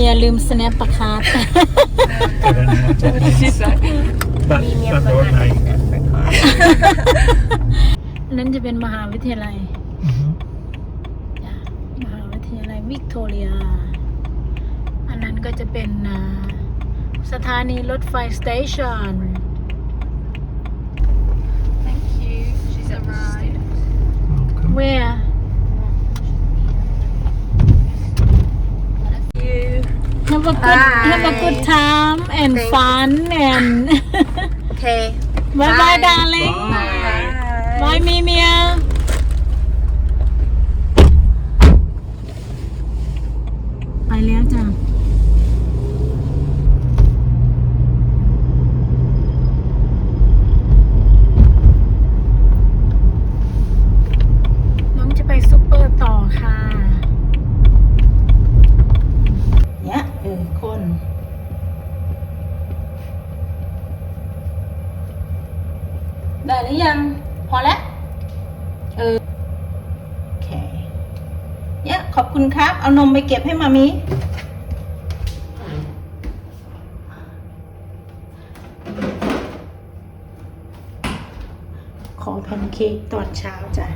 มียลืมสแนปปะคาร์ด But, but ordinary. นั้นจะเป็นมหาวิทยาลัย Mhm. จ้ะมหาวิทยาลัยวิกตอเรีย อันนั้นก็จะเป็นอ่าสถานีรถไฟสเตชัน have a good have a good time and Thanks. fun and Okay. bye bye darling Bye. bye มี หรือยัง พอแล้วเออโอเคเนี่ยขอบคุณครับ เอานมไปเก็บให้มามีขอแพนเค้กตอนเช้าจ้ะ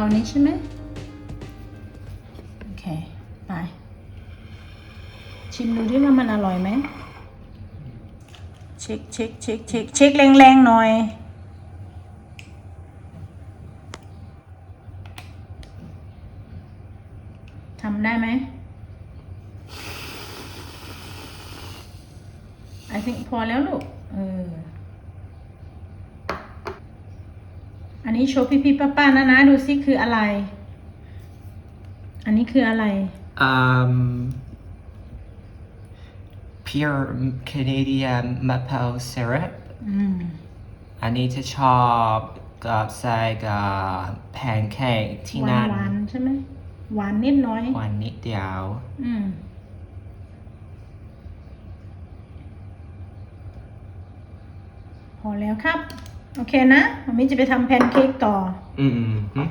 เอาอันนี้ใช่ไหมโอเค ไป ชิมดูดิว่ามันอร่อยไหมเช็คเช็คเช็คเช็คเช็คแรงๆหน่อย ทำได้ไหม I think พอแล้วลูกเออ อันนี้โชว์พี่พี่ป้าป้าๆนะนะดูซิคืออะไร อันนี้คืออะไร Um, pure Canadian maple syrup. อืมอันนี้จะชอบกับใส่กับแพนเค้กที่หวานั่นนหวานๆใช่ไหมหวานนิดน้อยหวานนิดเดียวอืมพอแล้วครับ โอเคนะมัมมี่จะไปทำแพนเค้กต่อ อืมอืมอืม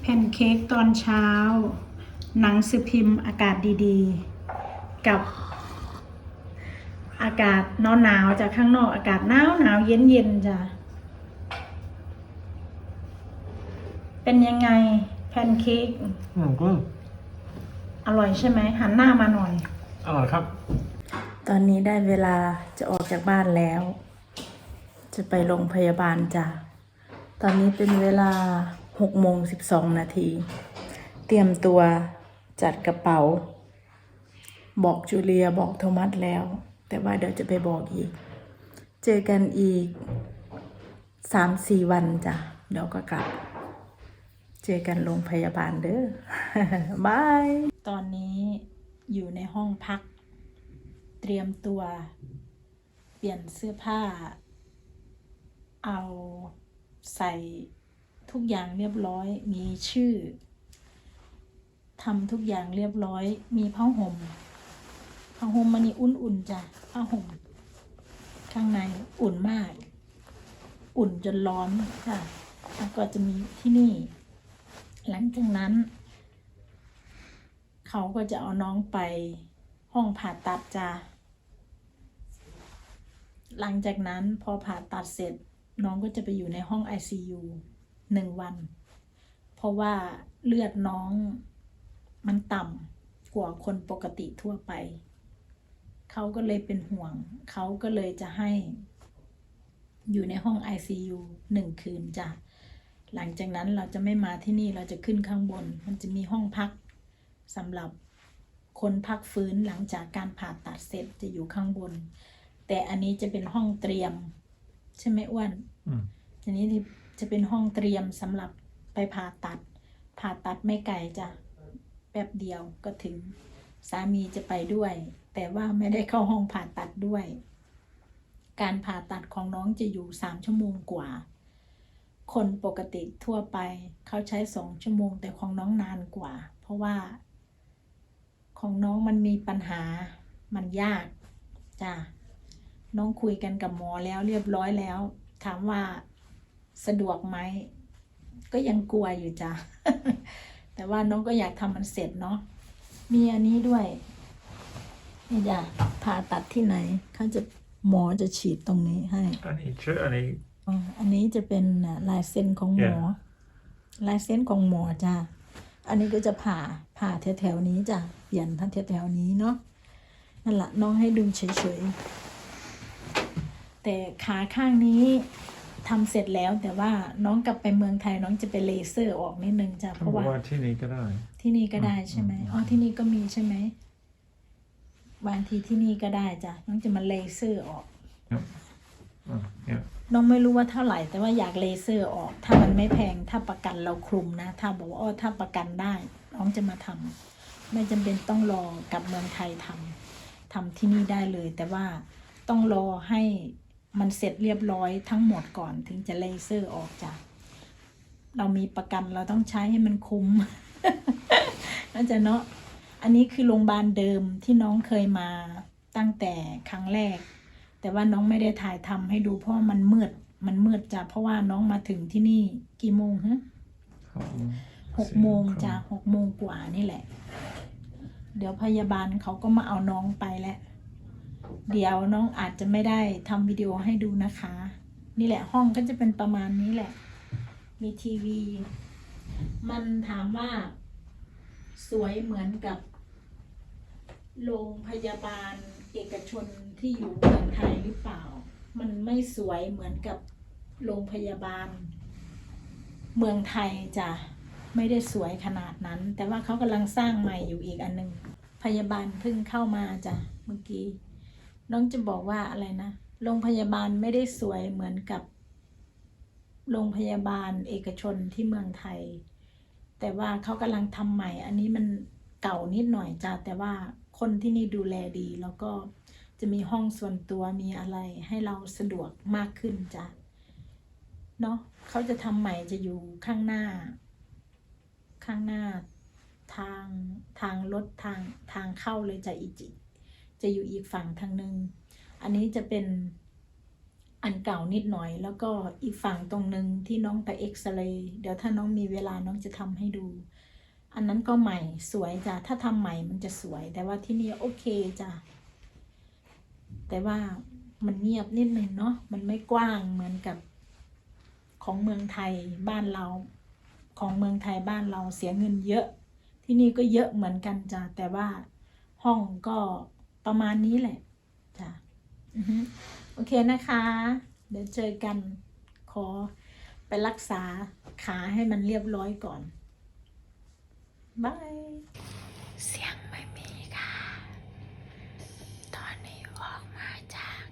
แพนเค้กตอนเช้า หนังสือพิมพ์อากาศดีๆ กับอากาศหนาวๆจากข้างนอกอากาศหนาวหนาวๆเย็นเย็นๆจ้ะ เป็นยังไงแพนเค้กอืมก็อร่อยใช่ไหมหันหน้ามาหน่อย อร่อยครับ ตอนนี้ได้เวลาจะออกจากบ้านแล้ว จะไปโรงพยาบาลจ้ะ ตอนนี้เป็นเวลาหกโมงสิบสองนาที เตรียมตัวจัดกระเป๋า บอกจูเลียบอกโทมัสแล้ว แต่ว่าเดี๋ยวจะไปบอกอีก เจอกันอีกสามสี่วันจ้ะ เดี๋ยวก็กลับ เจอกันโรงพยาบาลเด้อบาย ตอนนี้อยู่ในห้องพัก เตรียมตัว เปลี่ยนเสื้อผ้า เอาใส่ทุกอย่างเรียบร้อย มีชื่อทำทุกอย่างเรียบร้อย มีผ้าห่มผ้าห่มมันนี่อุ่นๆจ้ะผ้าห่มข้างในอุ่นมาก อุ่นจนร้อนค่ะ แล้วก็จะมีที่นี่ หลังจากนั้น เขาก็จะเอาน้องไปห้องผ่าตัดจ้ะหลังจากนั้นพอผ่าตัดเสร็จ น้องก็จะไปอยู่ในห้อง ICU หนึ่งวัน เพราะว่าเลือดน้องมันต่ำกว่าคนปกติทั่วไป เขาก็เลยเป็นห่วง เขาก็เลยจะให้ อยู่ในห้อง ICU หนึ่งคืนจ้ะ หลังจากนั้นเราจะไม่มาที่นี่เราจะขึ้นข้างบน มันจะมีห้องพักสำหรับคนพักฟื้นหลังจากการผ่าตัดเสร็จจะอยู่ข้างบน แต่อันนี้จะเป็นห้องเตรียม ใช่ไหมอ้วนอืมทีนี้จะเป็นห้องเตรียมสำหรับไปผ่าตัด ผ่าตัดไม่ไกลจ้ะแป๊บเดียวก็ถึงสามีจะไปด้วย แต่ว่าไม่ได้เข้าห้องผ่าตัดด้วย การผ่าตัดของน้องจะอยู่สามชั่วโมงกว่า คนปกติทั่วไปเขาใช้สองชั่วโมง แต่ของน้องนานกว่า เพราะว่า ของน้องมันมีปัญหามันยากจ้ะ น้องคุยกันกับหมอแล้วเรียบร้อยแล้ว ถามว่าสะดวกไหม ก็ยังกลัวอยู่จ้ะ แต่ว่าน้องก็อยากทำมันเสร็จเนาะ มีอันนี้ด้วย นี่จ้ะผ่าตัดที่ไหนเขาจะหมอจะฉีดตรงนี้ให้ อันนี้ชื่ออันนี้อ่าอันนี้จะเป็นอะลายเซ็นของหมอ Yeah. ลายเซ็นของหมอจ้ะ อันนี้ก็จะผ่าผ่าแถวๆนี้จ้ะ เปลี่ยนท่านแถวๆนี้เนาะ นั่นแหละน้องให้ดูเฉยๆ แต่ขาข้างนี้ทำเสร็จแล้วแต่ว่าน้องกลับไปเมืองไทยน้องจะไปเลเซอร์ออกนิดนึงจ้ะเพเขาราะบอกว่าว่าที่นี่ก็ได้ ที่นี่ก็ได้ใช่ไหมอ๋อที่นี่ก็มีใช่ไหมบางทีที่นี่ก็ได้จ้ะน้องจะมาเลเซอร์ออกอะเนี่ยน้องไม่รู้ว่าเท่าไหร่ แต่ว่าอยากเลเซอร์ออก ถ้ามันไม่แพงถ้าประกันเราคลุมนะ ถ้าบอกว่าอ้อถ้าประกันได้ น้องจะมาทำไม่จำเป็นต้องรอกลับเมืองไทยทำทำที่นี่ได้เลย แต่ว่าต้องรอให้ มันเสร็จเรียบร้อยทั้งหมดก่อนถึงจะเลเซอร์ออกจ้ะเรามีประกันเราต้องใช้ให้มันคุ้มน่าจะเนาะอันนี้คือโรงพยาบาลเดิมที่น้องเคยมาตั้งแต่ครั้งแรก แต่ว่าน้องไม่ได้ถ่ายทำให้ดูเพราะมันมืดมันมืดจ้ะเพราะว่าน้องมาถึงที่นี่กี่โมงฮะหกโมงหกโมงจ้ะหกโมงกว่านี่แหละ เดี๋ยวพยาบาลเขาก็มาเอาน้องไปแล้ว เดี๋ยวน้องอาจจะไม่ได้ทำวิดีโอให้ดูนะคะ นี่แหละห้องก็จะเป็นประมาณนี้แหละ มีทีวี มันถามว่า สวยเหมือนกับโรงพยาบาลเอกชนที่อยู่เมืองไทยหรือเปล่า มันไม่สวยเหมือนกับโรงพยาบาล เมืองไทยจ้ะไม่ได้สวยขนาดนั้น แต่ว่าเขากำลังสร้างใหม่อยู่อีกอันหนึ่งพยาบาลเพิ่งเข้ามาจ้ะเมื่อกี้ น้องจะบอกว่าอะไรนะโรงพยาบาลไม่ได้สวยเหมือนกับโรงพยาบาลเอกชนที่เมืองไทย แต่ว่าเขากำลังทำใหม่ อันนี้มันเก่านิดหน่อยจ้ะแต่ว่าคนที่นี่ดูแลดีแล้วก็จะมีห้องส่วนตัวมีอะไรให้เราสะดวกมากขึ้นจ้ะเนาะเขาจะทำใหม่จะอยู่ข้างหน้า ข้างหน้าทางทางรถทางทางเข้าเลยจะอีจิ จะอยู่อีกฝั่งทางหนึ่งอันนี้จะเป็นอันเก่านิดหน่อย แล้วก็อีกฝั่งตรงหนึ่งที่น้องไปเอ็กซเรย์เดี๋ยวถ้าน้องมีเวลาน้องจะทำให้ดู อันนั้นก็ใหม่สวยจ้ะถ้าทำใหม่มันจะสวย แต่ว่าที่นี่โอเคจ้ะแต่ว่ามันเงียบนิดหนึ่งเนาะมันไม่กว้างเหมือนกับของเมืองไทยบ้านเรา ของเมืองไทยบ้านเราเสียเงินเยอะ ที่นี่ก็เยอะเหมือนกันจ้ะแต่ว่าห้องก็ ประมาณนี้แหละจ้ะโอเคนะคะ เดี๋ยวเจอกันขอไปรักษาขาให้มันเรียบร้อยก่อนบายเสียงไม่มีค่ะ ตอนนี้ออกมาจาก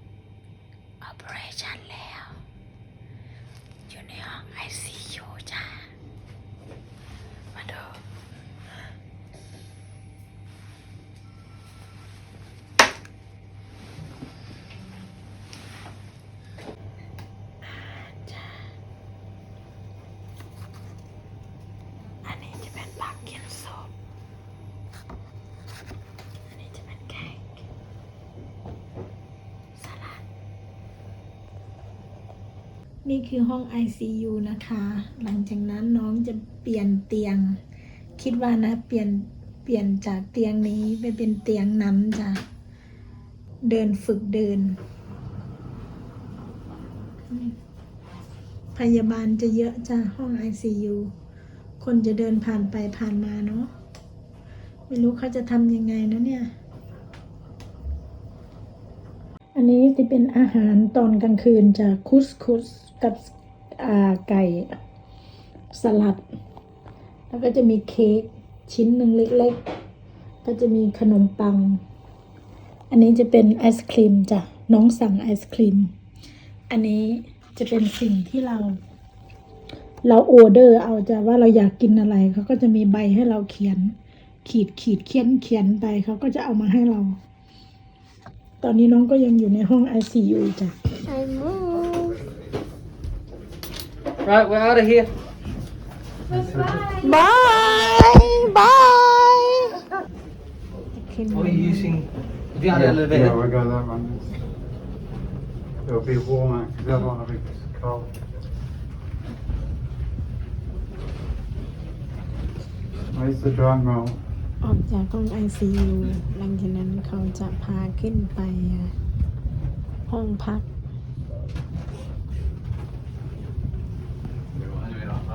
operation แล้ว อยู่ในห้อง ICU จ้าดู จ้า อันนี้จะเป็นผักเขียนศพอันนี้จะเป็นแขกสลัด นี่คือห้อง ICU นะคะ หลังจากนั้นน้องจะเปลี่ยนเตียง คิดว่านะ เปลี่ยน เปลี่ยนจากเตียงนี้ไปเป็นเตียงนั้นจ้ะ เดินฝึกเดิน พยาบาลจะเยอะจ้ะ ห้อง ICU คนจะเดินผ่านไปผ่านมาเนาะ ไม่รู้เขาจะทำยังไงนะเนี่ย อันนี้จะเป็นอาหารตอนกลางคืนจะคุสคุสกับไก่สลัด แล้วก็จะมีเค้กชิ้นหนึ่งเล็ก ๆ ก็จะมีขนมปัง อันนี้จะเป็นไอศครีมจ้ะน้องสั่งไอศครีม อันนี้จะเป็นสิ่งที่เรา เราออเดอร์เอาจะว่าเราอยากกินอะไรเขาก็จะมีใบให้เราเขียน ขีดขีดเขียนเขียนไปเขาก็จะเอามาให้เรา ตอนนี้น้องก็ยังอยู่ในห้อง ICU จ้ะ I move. Right, we're out of here. bye bye What are you using? Have you had yeah, an elevator? Yeah, we'll go that one. It'll be warmer because the other one will be cold. Where's the drum roll? ออกจากห้อง ICU หลังจากนั้นเขาจะพาขึ้นไปห้องพัก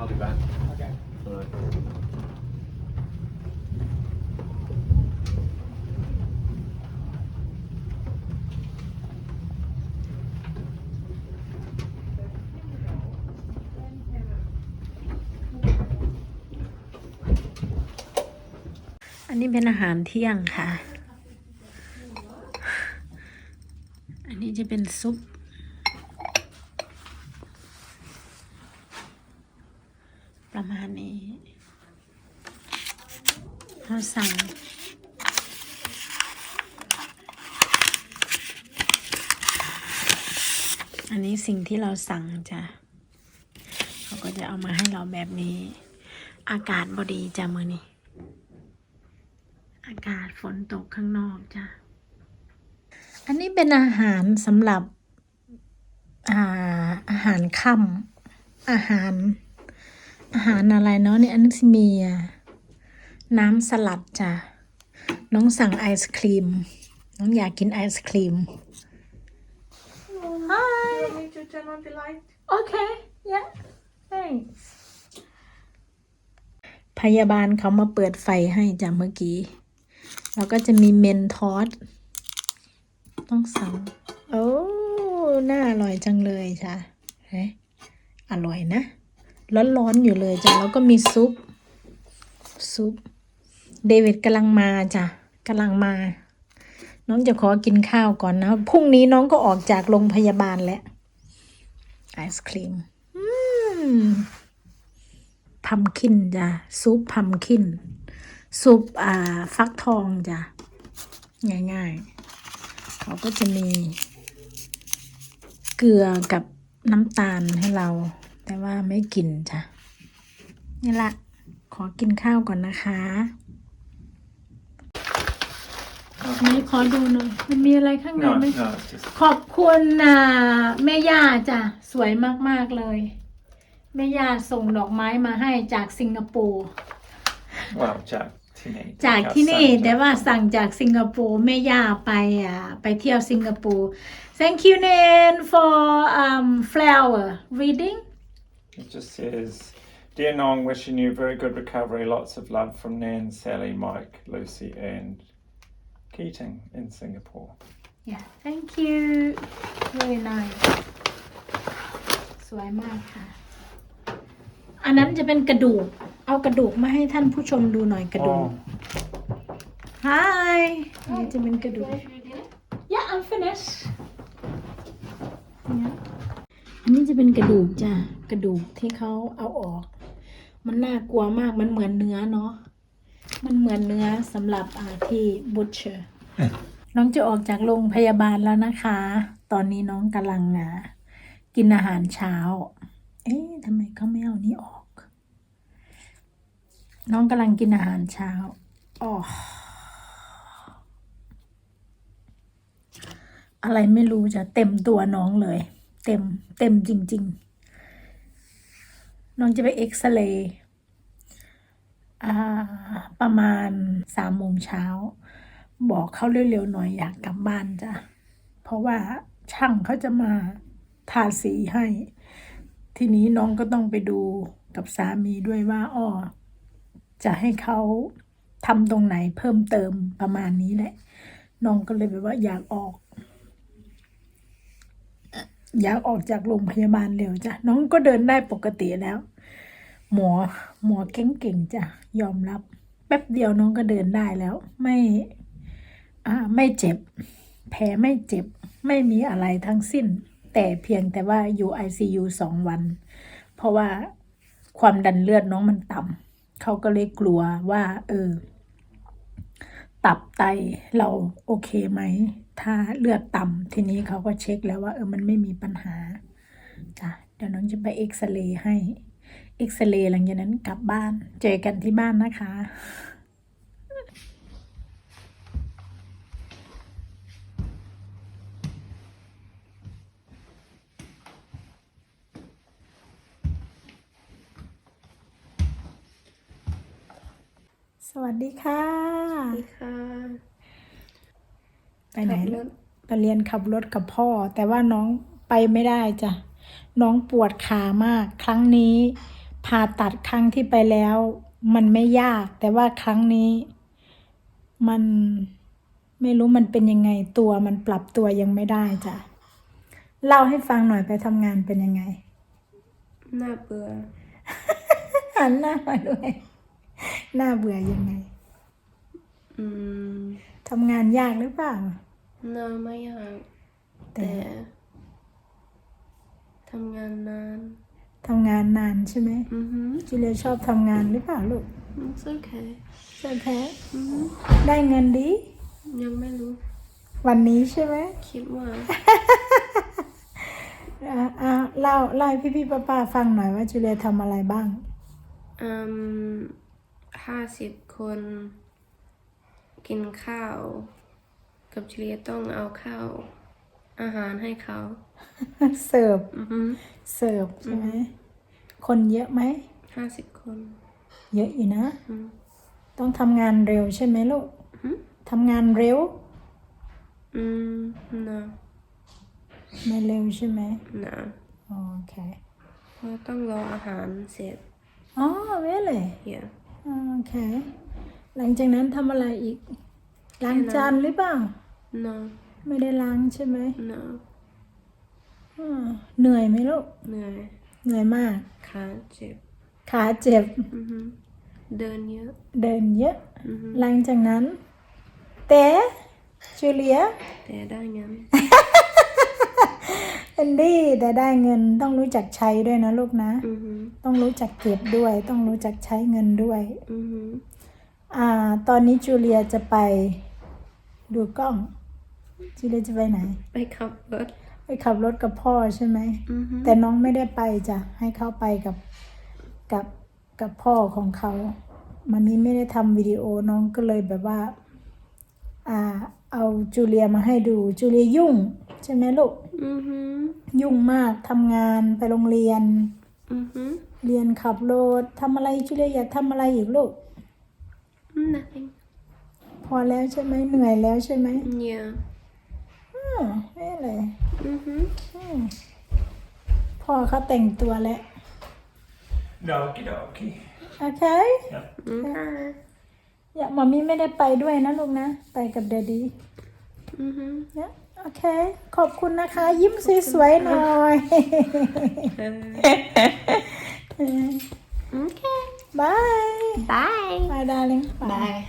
I'll be back. อันนี้เป็นอาหารเที่ยงค่ะ อันนี้จะเป็นซุป ประมาณนี้เราสั่งอันนี้สิ่งที่เราสั่งจ้ะ เขาก็จะเอามาให้เราแบบนี้ อากาศบดีจ้ะมือนี้ อากาศฝนตกข้างนอกจ้ะ อันนี้เป็นอาหารสำหรับอ่าอาหารค่ำอาหาร อาหารอะไรเนาะเนี่ยอันนี้สิมีอะน้ำสลัดจ้ะ น้องสั่งไอศครีม น้องอยากกินไอศครีม Hi Need to turn on the light. Okay yeah thanks พยาบาลเขามาเปิดไฟให้จ้ะเมื่อกี้ แล้วก็จะมีเมนทอสต้องสั่งโอ้น่าอร่อยจังเลยจ้ะเฮ้อร่อยนะร้อนๆอยู่เลยจ้ะแล้วก็มีซุป ซุป เดวิดกำลังมาจ้ะกำลังมา น้องจะขอกินข้าวก่อนนะพรุ่งนี้น้องก็ออกจากโรงพยาบาลแล้วไอศครีมอืมพัมคินจ้ะซุปพัมคิน ซุปอ่าฟักทองจ้ะ ง่ายๆ เขาก็จะมี เกลือกับน้ำตาลให้เรา แต่ว่าไม่กินจ้ะ นี่ละ ขอกินข้าวก่อนนะคะไหนขอดูหน่อยมันมีอะไรข้างใน No, ไหม no, it's just ขอบคุณอ่าแม่ย่าจ้ะ สวยมาก ๆ เลย แม่ย่าส่งดอกไม้มาให้จากสิงคโปร์ well, Jack. Tinny. จากที่นี่ Jack. แต่ว่าสั่งจากสิงคโปร์แม่ย่าไปอ่าไปเที่ยวสิงคโปร์ thank you Nan for um flower reading It just says, Dear Nong, wishing you very good recovery. Lots of love from Nan, Sally, Mike, Lucy, and Keating in Singapore. yeah thank you very nice สวยมากค่ะ อันนั้นจะเป็นกระดูก เอากระดูกมาให้ท่านผู้ชมดูหน่อยกระดูก Oh, Hi อันนี้จะเป็นกระดูก Yeah I'm finished เนี่ยอันนี้จะเป็นกระดูกจ้ะกระดูกที่เขาเอาออก มันน่ากลัวมากมันเหมือนเนื้อเนาะมันเหมือนเนื้อสำหรับอ่าที่บุชเชอร์น้องจะออกจากโรงพยาบาลแล้วนะคะ ตอนนี้น้องกำลังอะกินอาหารเช้า เอ๊ะทำไมเขาไม่เอานี้ออก น้องกำลังกินอาหารเช้าอ๋ออะไรไม่รู้จะเต็มตัวน้องเลย เต็มเต็มจริง ๆ น้องจะไปเอ็กซเรย์อ่าประมาณสามโมงเช้า บอกเขาเร็วๆหน่อยอยากกลับบ้านจ้ะ เพราะว่าช่างเขาจะมาทาสีให้ ทีนี้น้องก็ต้องไปดูกับสามีด้วยว่าอ้อ จะให้เขาทำตรงไหนเพิ่มเติมประมาณนี้แหละ น้องก็เลยแบบว่าอยากออก อยากออกจากโรงพยาบาลเร็วจ้ะ น้องก็เดินได้ปกติแล้ว หมอหมอเก่งๆจ้ะ ยอมรับ แป๊บเดียวน้องก็เดินได้แล้ว ไม่อ่าไม่เจ็บ แผลไม่เจ็บ ไม่มีอะไรทั้งสิ้น แต่เพียงแต่ว่าอยู่ ICU สองวัน เพราะว่าความดันเลือดน้องมันต่ำ เขาก็เลยกลัวว่า เออ ตับไตเราโอเคไหม ถ้าเลือดต่ำทีนี้เขาก็เช็คแล้วว่า เออมันไม่มีปัญหาจ้ะเดี๋ยวน้องจะไปเอ็กซเรย์ให้เอ็กซเรย์หลังจากนั้นกลับบ้าน เจอกันที่บ้านนะคะ สวัสดีค่ะค่ะ ไปไหนขับรลูกถไปเรียนขับรถกับพ่อ แต่ว่าน้องไปไม่ได้จ้ะ น้องปวดขามาก ครั้งนี้ผ่าตัดครั้งที่ไปแล้ว มันไม่ยาก แต่ว่าครั้งนี้ มันไม่รู้มันเป็นยังไงตัวมันปรับตัวยังไม่ได้จ้ะ เล่าให้ฟังหน่อยไปทำงานเป็นยังไง น่าเบื่อหันหน้ามาด้วยห น้าเบื่อยังไง อืมทำงานยากหรือเปล่า น่าไม่อยาก แต่แต่ทำงานนาน ทำงานนานใช่ไหม อือหือจูเลียชอบทำงานหรือเปล่าลูก it's okay ใช่แพ้อือหือได้เงินดี ยังไม่รู้ วันนี้ใช่ไหมคิดว่า อ่าอ่าเล่าเล่าให้พี่พี่ป้าป้าฟังหน่อยว่าจูเลียทำอะไรบ้าง อืม ห้าสิบคน กินข้าว กับเฉลี่ยต้องเอาข้าว อาหารให้เขาเสิร์ฟอือหือเสิร์ฟใช่ไหมคนเยอะไหม ห้าสิบคนเยอะอยู่นะ อืม ต้องทำงานเร็วใช่ไหมลูกหืม ทำงานเร็ว อืม no ไม่เร็วใช่ไหม no โอเค เพราะต้องรออาหารเสร็จ อ๋อเว้เลย yeah โอเค หลังจากนั้นทำอะไรอีก ล้างจานหรือเปล่า no ไม่ได้ล้างใช่ไหม no อ่าเหนื่อยไหมลูก เหนื่อย เหนื่อยมาก ขาเจ็บ ขาเจ็บอือหือเดินเยอะ เดินเยอะอือหือหลังจากนั้น แต่จูเลียแต่ได้เงิน เอนดี้แต่ได้เงินต้องรู้จักใช้ด้วยนะลูกนะ อือหือต้องรู้จักเก็บด้วย ต้องรู้จักใช้เงินด้วย อือหืออ่า ตอนนี้จูเลียจะไป ดูกล้อง จูเลียจะไปไหน ไปขับรถไปขับรถกับพ่อใช่ไหม อือหือแต่น้องไม่ได้ไปจ้ะ ให้เขาไปกับกับกับพ่อของเขามามีไม่ได้ทำวิดีโอน้องก็เลยแบบว่า อ่า เอาจูเลียมาให้ดูจูเลียยุ่ง ใช่ไหมลูกอือหือยุ่งมากทำงานไปโรงเรียน อือหือเรียนขับรถทำอะไรจูเลียอยากทำอะไรอีกลูก nothing พอแล้วใช่ไหมเหนื่อยแล้วใช่ไหม yeah อืมไม่เลยอือหืออืมพ่อเขาแต่งตัวแล้ว Doki doki. โอเค อือหืออย่ามามีไม่ได้ไปด้วยนะลูกนะ ไปกับเดดดี้อือหือเนี่ยโอเค ขอบคุณนะคะ ยิ้มสวยๆหน่อยโอเคบาย bye บายดาริง bye